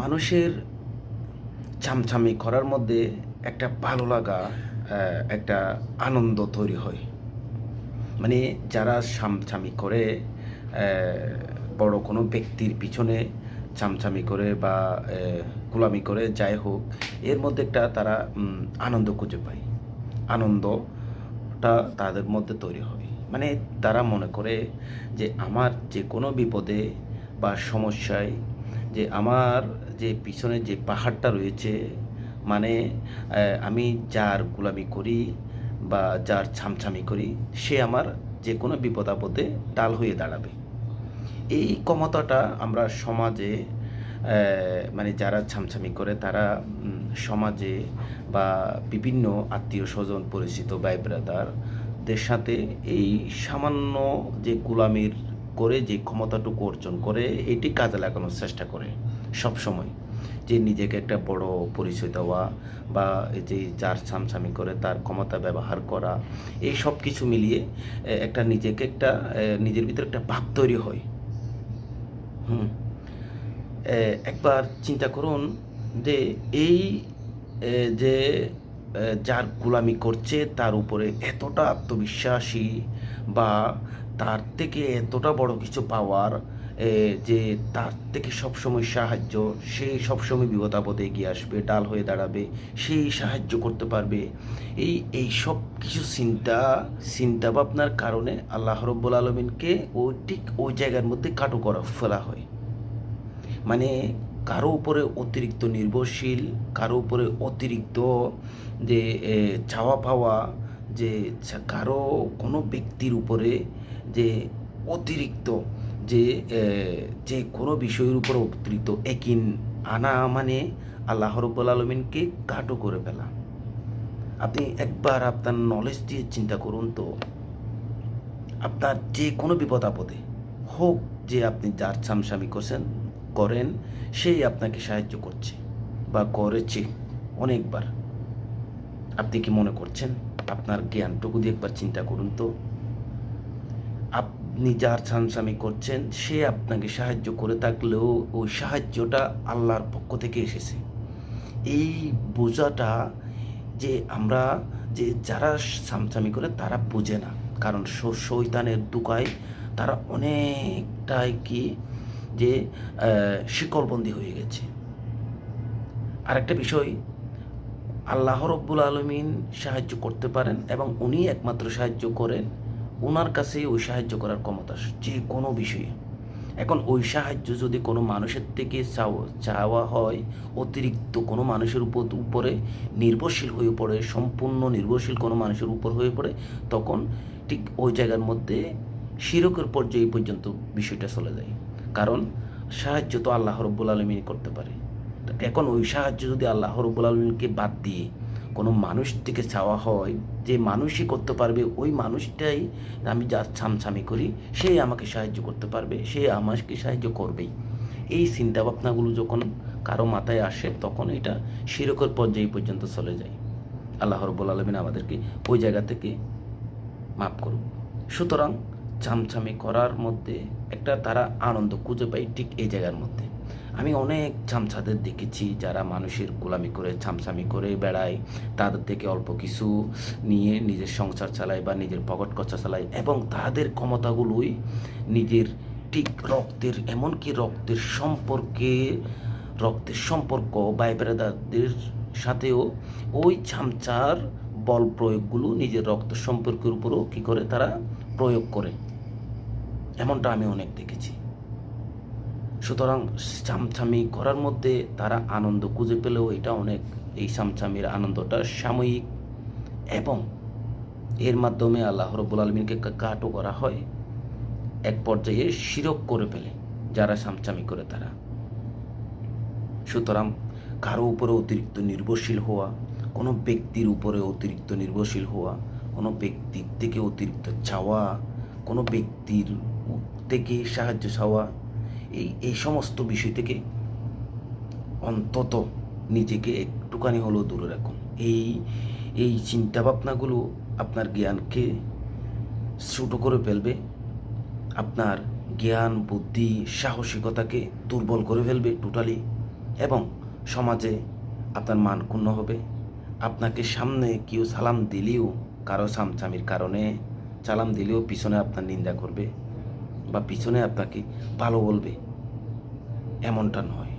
মানুষের চামচামি করার মধ্যে একটা ভালো লাগা একটা আনন্দ তৈরি হয়। মানে যারা চামচামি করে বড় কোনো ব্যক্তির পিছনে চামচামি করে বা গোলামি করে, যাই হোক, এর মধ্যে একটা তারা আনন্দ খুঁজে পায়। আনন্দটা তাদের মধ্যে তৈরি হয়। মানে তারা মনে করে যে আমার যে কোনো বিপদে বা সমস্যায় যে আমার যে পিছনে যে পাহাড়টা রয়েছে মানে আমি যার গোলামি করি বা যার ছামছামি করি, সে আমার যে কোনো বিপদ আপদে ডাল হয়ে দাঁড়াবে। এই ক্ষমতাটা আমরা সমাজে মানে যারা ছামছামি করে, তারা সমাজে বা বিভিন্ন আত্মীয় স্বজন পরিচিত ভাই সাথে এই সামান্য যে গোলামির করে যে ক্ষমতাটুকু অর্জন করে, এটি কাজে লাগানোর চেষ্টা করে সব সময় যে নিজেকে একটা বড় পরিচয় দেওয়া বা যে যার ছামছামি করে তার ক্ষমতা ব্যবহার করা, এই সব কিছু মিলিয়ে একটা নিজেকে একটা নিজের ভিতরে একটা ভাব তৈরি হয়। হুম। একবার চিন্তা করুন যে এই যে যার গোলামি করছে তার উপরে এতটা আত্মবিশ্বাসী বা তার থেকে এতটা বড় কিছু পাওয়ার যে তার থেকে সবসময় সাহায্য, সে সবসময় বিপদ আপদে এগিয়ে আসবে, ডাল হয়ে দাঁড়াবে, সেই সাহায্য করতে পারবে। এই এই সব কিছু চিন্তা চিন্তা ভাবনার কারণে আল্লাহ রব্বুল আলমিনকে ওই ঠিক ওই জায়গার মধ্যে কাটু করা, ফেলা হয়। মানে কারও উপরে অতিরিক্ত নির্ভরশীল, কারও উপরে অতিরিক্ত যে চাওয়া পাওয়া, যে, কারও কোনো ব্যক্তির উপরে যে অতিরিক্ত, যে যে কোনো বিষয়ের উপর অতিরিক্ত একিন আনা মানে আল্লাহ রব্বুল আলমিনকে কাটো করে ফেলা। আপনি একবার আপনার নলেজ দিয়ে চিন্তা করুন তো, আপনার যে কোনো বিপদ আপদে হোক যে আপনি যার ছামসামি করছেন, করেন, সেই আপনাকে সাহায্য করছে বা করেছে অনেকবার। আপনি কি মনে করছেন? আপনার জ্ঞানটুকু দিয়ে একবার চিন্তা করুন তো। আপনি যার ছানসামি করছেন, সে আপনাকে সাহায্য করে থাকলেও ওই সাহায্যটা আল্লাহর পক্ষ থেকে এসেছে। এই বোঝাটা যে আমরা যে যারা সামসামি করে তারা বোঝে না। কারণ শ- শয়তানের দুকায় তারা অনেকটাই কি যে শিকলবন্দি হয়ে গেছে। আরেকটা বিষয়, আল্লাহ রব্বুল আলমিন সাহায্য করতে পারেন এবং উনি একমাত্র সাহায্য করেন ওনার কাছে ওই সাহায্য করার ক্ষমতা যে কোনো বিষয়ে। এখন ওই সাহায্য যদি কোনো মানুষের থেকে চাও- চাওয়া হয়, অতিরিক্ত কোনো মানুষের উপর, উপরে নির্ভরশীল হয়ে পড়ে, সম্পূর্ণ নির্ভরশীল কোনো মানুষের উপর হয়ে পড়ে, তখন ঠিক ওই জায়গার মধ্যে শিরকের পর্যায়ে পর্যন্ত বিষয়টা চলে যায়। কারণ সাহায্য তো আল্লাহ রব্বুল আলমিন করতে পারে। এখন ওই সাহায্য যদি আল্লাহ রব্বুল আলমিনকে বাদ দিয়ে কোনো মানুষ থেকে চাওয়া হয় যে মানুষই করতে পারবে, ওই মানুষটাই আমি যা ছামছামি করি, সে আমাকে সাহায্য করতে পারবে, সে আমাকে সাহায্য করবেই। এই চিন্তা ভাবনাগুলো যখন কারও মাথায় আসে, তখন এটা শিরকের পর্যায়ে পর্যন্ত চলে যায়। আল্লাহ রব্বুল আলমিন আমাদেরকে ওই জায়গা থেকে মাফ করুক। সুতরাং ছামছামি করার মধ্যে একটা তারা আনন্দ খুঁজে পায় ঠিক এই জায়গার মধ্যে। আমি অনেক ছামছাদের দেখেছি যারা মানুষের গোলামি করে ছামছামি করে বেড়ায়। তাদের থেকে অল্প কিছু নিয়ে নিজের সংসার চালায় বা নিজের পকেট খরচা চালায় এবং তাদের ক্ষমতাগুলোই নিজের ঠিক রক্তের, এমনকি রক্তের সম্পর্কে, রক্তের সম্পর্ক ভাই সাথেও ওই ছামচার বল প্রয়োগগুলো নিজের রক্ত সম্পর্কের উপরও কী করে তারা প্রয়োগ করে? এমনটা আমি অনেক দেখেছি। সুতরাং চামচামি করার মধ্যে তারা আনন্দ খুঁজে পেলেও এটা অনেক, এই চামচামির আনন্দটা সাময়িক। এবং এর মাধ্যমে আল্লাহ রব্বুল আলমিনকে কাটও করা হয়, এক পর্যায়ে শিরক করে ফেলে যারা চামচামি করে তারা। সুতরাং কারও উপরে অতিরিক্ত নির্ভরশীল হওয়া, কোনো ব্যক্তির উপরে অতিরিক্ত নির্ভরশীল হওয়া, কোনো ব্যক্তির থেকে অতিরিক্ত চাওয়া, কোনো ব্যক্তির থেকে সাহায্য চাওয়া এই এই সমস্ত বিষয় থেকে অন্তত নিজেকে একটুখানি হলেও দূরে রাখুন। এই এই চিন্তাভাবনাগুলো আপনার জ্ঞানকে ছোটো করে ফেলবে, আপনার জ্ঞান, বুদ্ধি, সাহসিকতাকে দুর্বল করে ফেলবে টোটালি এবং সমাজে আপনার মান ক্ষুণ্ণ হবে। আপনাকে সামনে কেউ সালাম দিলেও, কারও সামচামির কারণে সালাম দিলেও পিছনে আপনার নিন্দা করবে বা পিছনে আপনাকে ভালো বলবে। এমনটা নয়।